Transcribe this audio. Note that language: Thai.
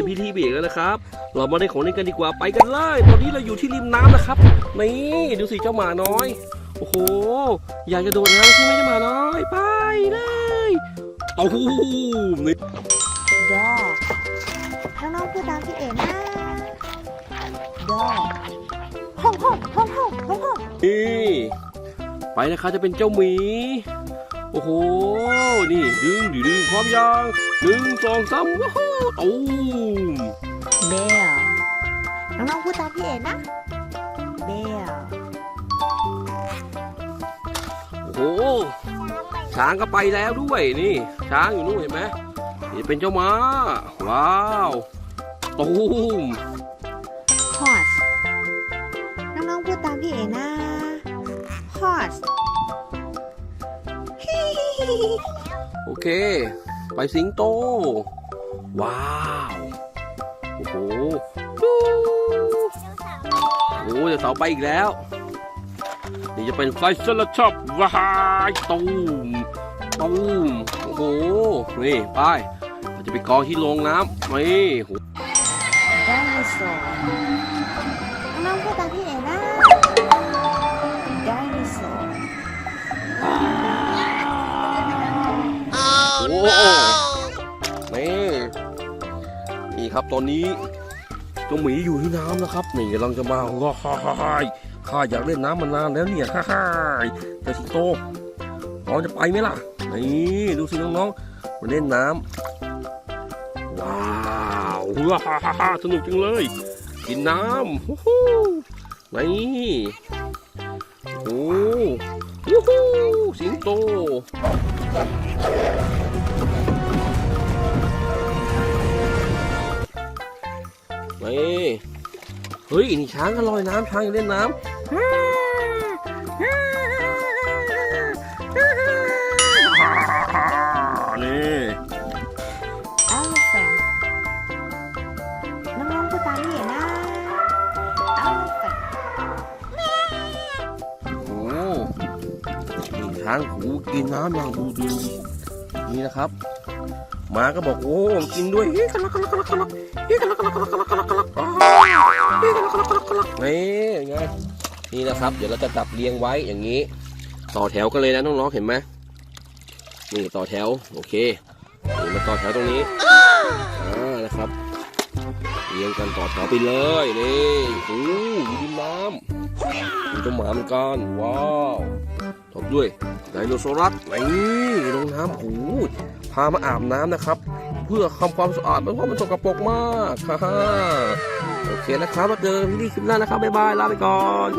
แต่พิธีเบรกแล้วนะครับ เรามาได้ของเล่นกันดีกว่าไปกันเลย ตอนนี้เราอยู่ที่ริมน้ำนะครับ นี่ดูสิเจ้าหมาน้อย โอ้โห อยากจะโดดน้ำใช่ไหมเจ้าหมาน้อย ไปเลยเอาหูนี่ดอน้องๆพูดตามพี่เอ๋นะดอห้องห้องห้องห้องห้องห้องนี่ไปนะครับจะเป็นเจ้าหมี โอ้โห นี่ดึงดึงดึงพร้อมยังหนึ่งสองสามว้าวตูมเบลน้องๆพูดตามพี่เอ๋นะ เบลโอ้โห ช้างก็ไปแล้วด้วยนี่ ช้างอยู่นู่นเห็นไหมนี่เป็นเจ้าม้า ว้าวตูมฮอสน้องๆพูดตามพี่เอ๋นะฮอส โอเค ไปสิงโต ว้าว โอ้โหโอ้โหเดี๋ยวเสาไปอีกแล้ว นี่จะเป็นไฟสลัดช็อปว้ายตูมตูมโอ้โห นี่ไปเราจะไปกองที่โรงน้ำนี่โหไดโนเสาร์น้องๆพูดตามพี่เอ๋นะ ครับ ตอนนี้เจ้าหมีอยู่ที่น้ำนะครับนี่กำลังจะมาว้ายข้าอยากเล่นน้ำมานานแล้วเนี่ยฮ่าฮ่าแต่สิงโตน้องจะไปไหมล่ะนี่ดูสิน้องๆมาเล่นน้ำว้าวว้าฮ่าฮ่าฮ่าสนุกจังเลย กินน้ำฮู้ฮู้นี่โอ้ฮู้ฮู้สิงโต เฮ้ยนี่ช้างก็ลอยน้ำช้างยังเล่นน้ำนี่เอลเฟนน้องๆพูดตามพี่เอ๋นะเอลเฟนโอ้นี่ช้างหูกินน้ำอย่างดูดูนี่นะครับหมาก็บอกโอ้กินด้วยเฮ้ยกะลักกะลักกะลักกะลักเฮ้ยกะลักกะลักกะลักกะลักกะลัก นี่นะครับ เดี๋ยวเราจะจับเรียงไว้อย่างนี้ ต่อแถวกันเลยนะน้องๆเห็นไหมนี่ต่อแถวโอเคนี่มาต่อแถวตรงนี้อ่านะครับ เรียงกันต่อแถวไปเลยนี่โอ้อยู่ริมน้ำมีเจ้าหมาเหมือนกันว้าวตบด้วยไดโนเสาร์นี่ลงน้ำโอ้พามาอาบน้ำนะครับ เพื่อทำความสะอาดเพราะว่ามันสกปรกมากฮ่าฮ่าโอเคนะครับมาเจอกันที่คลิปหน้านะครับบ๊ายบายลาไปก่อน